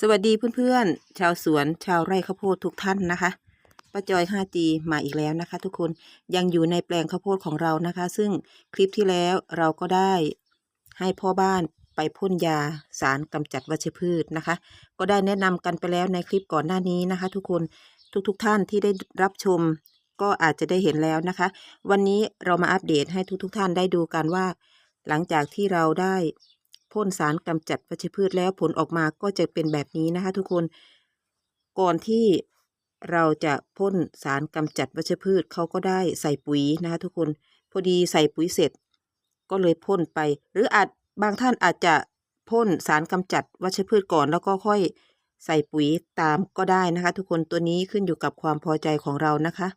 สวัสดีเพื่อนๆ ชาวสวนชาวไร่ข้าวโพดทุกท่านนะคะป้าจอย 5G มาอีกแล้วนะคะ ทุกคนยังอยู่ในแปลงข้าวโพดของเรานะคะ ซึ่งคลิปที่แล้วเราก็ได้ให้พ่อบ้านไปพ่นยาสารกำจัดวัชพืชนะคะ ก็ได้แนะนำกันไปแล้วในคลิปก่อนหน้านี้นะคะ ทุกคนทุกๆทท่านที่ได้รับชมก็อาจจะได้เห็นแล้วนะคะ วันนี้เรามาอัปเดตให้ทุกๆทท่านได้ดูกันว่า หลังจากที่เราได้ พ่นสารกำจัดวัชพืชแล้วผลออกมาก็จะเป็นแบบนี้นะคะ ทุกคน ก่อนที่เราจะพ่นสารกำจัดวัชพืชเขาก็ได้ใส่ปุ๋ยนะคะทุกคน พอดีใส่ปุ๋ยเสร็จ ก็เลยพ่นไป หรืออาจบางท่านอาจจะพ่นสารกำจัดวัชพืชก่อนแล้วก็ค่อยใส่ปุ๋ยตามก็ได้นะคะ ทุกคนตัวนี้ขึ้นอยู่กับความพอใจของเรานะคะ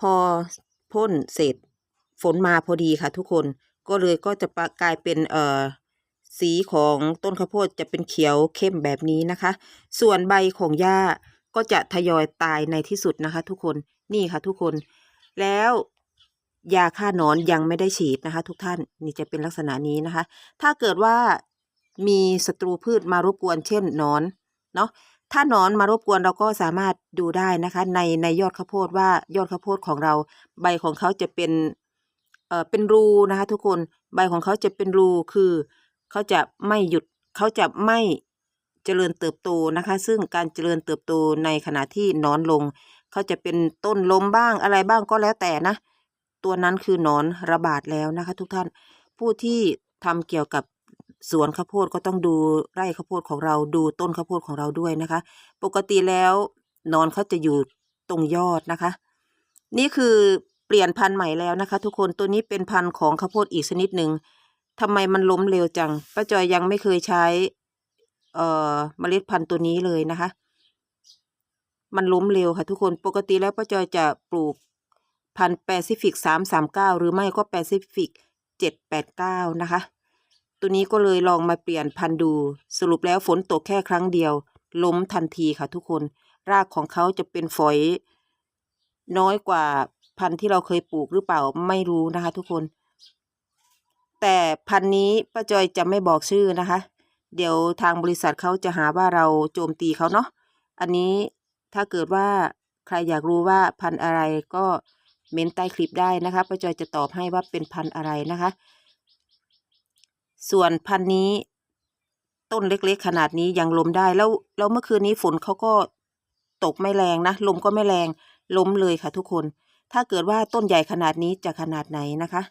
พอพ่นเสร็จฝนมาพอดีค่ะทุกคน ก็เลยก็จะปะกลายเป็นเอ่อสีของต้นข้าวโพดจะเป็นเขียวเข้มแบบนี้นะคะ ส่วนใบของหญ้าก็จะทยอยตายในที่สุดนะคะ ทุกคนนี่ค่ะทุกคนแล้วยาฆ่านอนยังไม่ได้ฉีดนะคะ ทุกท่านนี่จะเป็นลักษณะนี้นะคะ ถ้าเกิดว่ามีศัตรูพืชมารบกวนเช่นนอนเนาะถ้านอนมารบกวนเราก็สามารถดูได้นะคะ ในในยอดข้าวโพดว่ายอดข้าวโพดของเรา ใบของเขาจะเป็น เอ่อเป็นรูนะคะทุกคนใบของเขาจะเป็นรูคือเขาจะไม่หยุดเขาจะไม่เจริญเติบโตนะคะ ซึ่งการเจริญเติบโตในขณะที่นอนลงเขาจะเป็นต้นลมบ้างอะไรบ้างก็แล้วแต่นะ ตัวนั้นคือนอนระบาดแล้วนะคะ ทุกท่านผู้ที่ทำเกี่ยวกับสวนข้าวโพดก็ต้องดูไร่ข้าวโพดของเราดูต้นข้าวโพดของเราด้วยนะคะ ปกติแล้วนอนเขาจะอยู่ตรงยอดนะคะ นี่คือ เปลี่ยนพันธุ์ใหม่แล้วนะคะ ทุกคนตัวนี้เป็นพันธุ์ของข้าวโพดอีกชนิดหนึ่งทำไมมันล้มเร็วจังป้าจอยยังไม่เคยใช้ เอ่อเมล็ดพันธุ์ตัวนี้เลยนะคะ มันล้มเร็วค่ะ ทุกคนปกติแล้วป้าจอยจะปลูกพันธุ์แปซิฟิกสามสามเก้าหรือไม่ก็แปซิฟิกเจ็ดแปดเก้านะคะ ตัวนี้ก็เลยลองมาเปลี่ยนพันธุ์ดู สรุปแล้วฝนตกแค่ครั้งเดียว ล้มทันทีค่ะ ทุกคน รากของเขาจะเป็นฝอย น้อยกว่า พันธุ์ที่เราเคยปลูกหรือเปล่าไม่รู้นะคะ ทุกคน แต่พันธุ์นี้ป้าจอยจะไม่บอกชื่อนะคะ เดี๋ยวทางบริษัทเขาจะหาว่าเราโจมตีเขาเนาะอันนี้ถ้าเกิดว่าใครอยากรู้ว่าพันธุ์อะไรก็เม้นใต้คลิปได้นะคะป้าจอยจะตอบให้ว่าเป็นพันธุ์อะไรนะคะ ส่วนพันธุ์นี้ต้นเล็กๆ ขนาดนี้ยังล้มได้แล้วแล้วเมื่อคืนนี้ฝนเขาก็ตกไม่แรงนะ ลมก็ไม่แรงล้มเลยค่ะทุกคน ถ้าเกิดว่าต้นใหญ่ขนาดนี้จะขนาดไหนนะคะ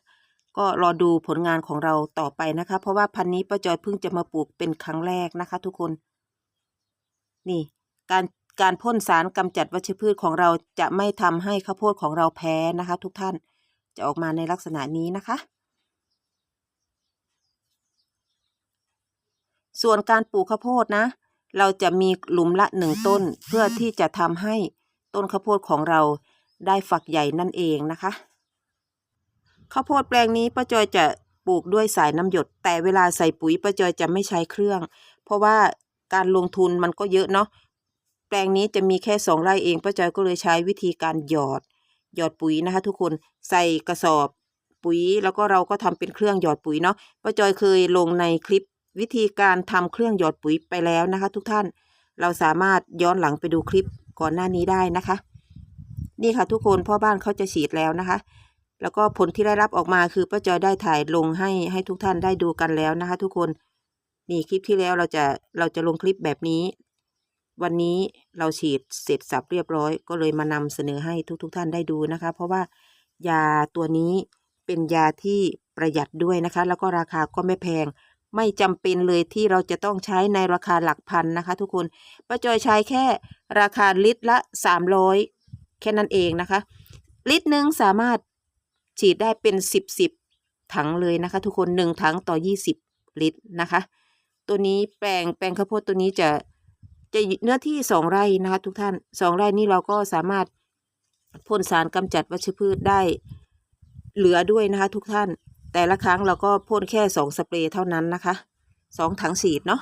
ก็รอดูผลงานของเราต่อไปนะคะ เพราะว่าพันธุ์นี้ป้าจอยเพิ่งจะมาปลูกเป็นครั้งแรกนะคะ ทุกคน นี่ การการพ่นสารกำจัดวัชพืชของเราจะไม่ทำให้ข้าวโพดของเราแพ้นะคะ ทุกท่านจะออกมาในลักษณะนี้นะคะ ส่วนการปลูกข้าวโพดนะ เราจะมีหลุมละหนึ่งต้นเพื่อที่จะทำให้ต้นข้าวโพดของเรา ได้ฝักใหญ่นั่นเองนะคะข้าวโพดแปลงนี้ป้าจอยจะปลูกด้วยสายน้ำหยด แต่เวลาใส่ปุ๋ยป้าจอยจะไม่ใช้เครื่อง เพราะว่าการลงทุนมันก็เยอะเนาะแปลงนี้จะมีแค่สองไร่เองป้าจอยก็เลยใช้วิธีการหยอด หยอดปุ๋ยนะคะ ทุกคนใส่กระสอบปุ๋ย แล้วก็เราก็ทำเป็นเครื่องหยอดปุ๋ยเนาะป้าจอยเคยลงในคลิปวิธีการทำเครื่องหยอดปุ๋ยไปแล้วนะคะ ทุกท่านเราสามารถย้อนหลังไปดูคลิปก่อนหน้านี้ได้นะคะ นี่ค่ะทุกคนพ่อบ้านเขาจะฉีดแล้วนะคะ แล้วก็ผลที่ได้รับออกมาคือป้าจอยได้ถ่ายลงให้ให้ทุกท่านได้ดูกันแล้วนะคะ ทุกคนนี่คลิปที่แล้วเราจะเราจะลงคลิปแบบนี้ วันนี้เราฉีดเสร็จสับเรียบร้อย ก็เลยมานำเสนอให้ทุกๆทท่านได้ดูนะคะ เพราะว่ายาตัวนี้เป็นยาที่ประหยัดด้วยนะคะ แล้วก็ราคาก็ไม่แพง ไม่จำเป็นเลยที่เราจะต้องใช้ในราคาหลักพันนะคะ ทุกคนป้าจอยใช้แค่ราคาลิตรละสามร้อย ค่นั้นเองนะคะ ลิตรหนึ่งสามารถฉีดได้เป็นสิบสิบถังเลยนะคะ ทุกคนหนึ่งถังต่อยี่สิบลิตรนะคะ ตัวนี้แปลงแปลงข้าวโพดตัวนี้จะจะเนื้อที่สองไร่นะคะทุกท่านสองไร่นี่เราก็สามารถพ่นสารกำจัดวัชพืชได้เหลือด้วยนะคะทุกท่าน แต่ละครั้งเราก็พ่นแค่สองสเปรย์เท่านั้นนะคะสองถังฉีดเนาะ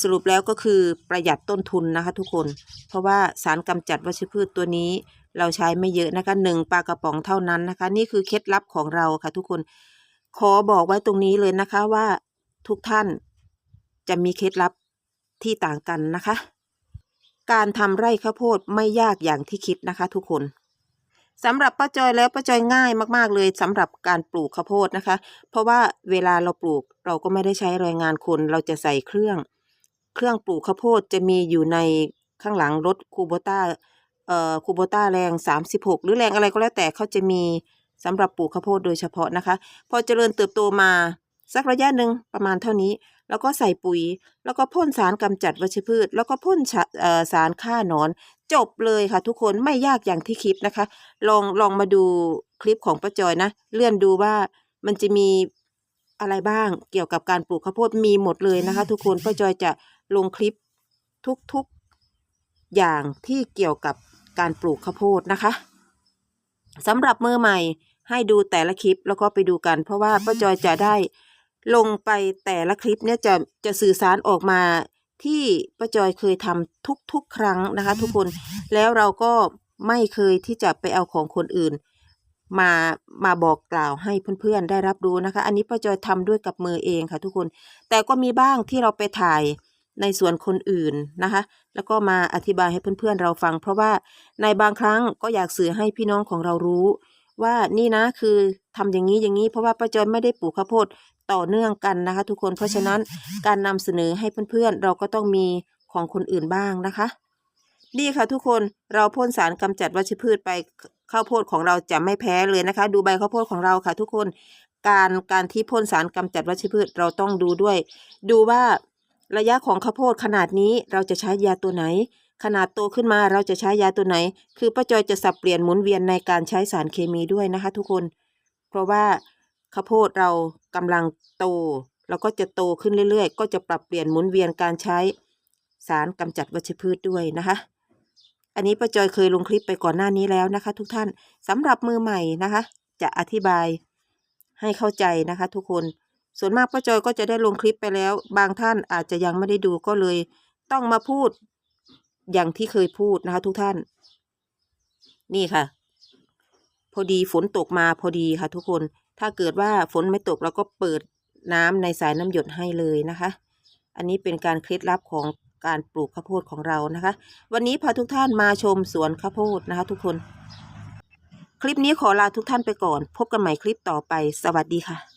สรุปแล้วก็คือประหยัดต้นทุนนะคะทุกคน เพราะว่าสารกำจัดวัชพืชตัวนี้ เราใช้ไม่เยอะนะคะหนึ่งปลากระป๋องเท่านั้นนะคะ นี่คือเคล็ดลับของเราค่ะทุกคน ขอบอกไว้ตรงนี้เลยนะคะว่าทุกท่านจจะมีเคล็ดลับที่ต่างกันนะคะ การทำไร่ข้าวโพดไม่ยากอย่างที่คิดนะคะ ทุกคนสำหรับป้าจอยแล้วป้าจอยง่ายมาก ๆ เลยสำหรับการปลูกข้าวโพดนะคะ เพราะว่าเวลาเราปลูกเราก็ไม่ได้ใช้แรงงานคนเราจะใส่เครื่อง เครื่องปลูกข้าวโพดจะมีอยู่ในข้างหลังรถคูโบต้าเอ่อคูโบต้าแรง 36 หรือแรงอะไรก็แล้วแต่เขาจะมีสำหรับปลูกข้าวโพดโดยเฉพาะนะคะ พอเจริญเติบโตมาสักระยะหนึ่งประมาณเท่านี้ แล้วก็ใส่ปุ๋ย แล้วก็พ่นสารกำจัดวัชพืช แล้วก็พ่นสารฆ่าหนอน จบเลยค่ะทุกคนไม่ยากอย่างที่คิดนะคะ ลองลองมาดูคลิปของป้าจอยนะ เลื่อนดูว่ามันจะมีอะไรบ้างเกี่ยวกับการปลูกข้าวโพดมีหมดเลยนะคะ ทุกคนป้าจอยจะ ลงคลิปทุกๆอย่างที่เกี่ยวกับการปลูกข้าวโพดนะคะสำหรับมือใหม่ให้ดูแต่ละคลิปแล้วก็ไปดูกัน เพราะว่าป้าจอยจะได้ลงไปแต่ละคลิปเนี่ยจะจะสื่อสารออกมาที่ป้าจอยเคยทำทุกๆ ครั้งนะคะ ทุกคนแล้วเราก็ไม่เคยที่จะไปเอาของคนอื่น มามาบอกกล่าวให้เพื่อนๆได้รับรู้นะคะ อันนี้ป้าจอยทำด้วยกับมือเองค่ะทุกคน แต่ก็มีบ้างที่เราไปถ่าย ในส่วนคนอื่นนะคะ แล้วก็มาอธิบายให้เพื่อนๆเราฟัง เพราะว่าในบางครั้งก็อยากสื่อให้พี่น้องของเรารู้ ว่านี่นะคือทำอย่างนี้อย่างนี้ เพราะว่าป้าจอยไม่ได้ปลูกข้าวโพดต่อเนื่องกันนะคะ ทุกคนเพราะฉะนั้นการนำเสนอให้เพื่อนๆ เราก็ต้องมีของคนอื่นบ้างนะคะนี่ค่ะทุกคนเราพ่นสารกำจัดวัชพืชไปข้าวโพดของเราจะไม่แพ้เลยนะคะ ดูใบข้าวโพดของเราค่ะ ทุกคนการการที่พ่นสารกำจัดวัชพืชเราต้องดูด้วย ดูว่า ระยะของข้าวโพดขนาดนี้เราจะใช้ยาตัวไหน ขนาดโตขึ้นมาเราจะใช้ยาตัวไหน คือป้าจอยจะสับเปลี่ยนหมุนเวียนในการใช้สารเคมีด้วยนะคะ ทุกคน เพราะว่าข้าวโพดเรากำลังโตแล้วก็จะโตขึ้นเรื่อยๆ ก็จะปรับเปลี่ยนหมุนเวียนการใช้สารกำจัดวัชพืชด้วยนะคะ อันนี้ป้าจอยเคยลงคลิปไปก่อนหน้านี้แล้วนะคะ ทุกท่านสำหรับมือใหม่นะคะ จะอธิบายให้เข้าใจนะคะ ทุกคน ส่วนมากป้าจอยก็จะได้ลงคลิปไปแล้ว บางท่านอาจจะยังไม่ได้ดูก็เลย ต้องมาพูดอย่างที่เคยพูดนะคะ ทุกท่าน นี่ค่ะ พอดีฝนตกมาพอดีค่ะ ทุกคนถ้าเกิดว่าฝนไม่ตกเราก็เปิดน้ำในสายน้ำหยดให้เลยนะคะ อันนี้เป็นการเคล็ดลับของการปลูกข้าวโพดของเรานะคะ วันนี้พาทุกท่านมาชมสวนข้าวโพดนะคะ ทุกคน คลิปนี้ขอลาทุกท่านไปก่อน พบกันใหม่คลิปต่อไป สวัสดีค่ะ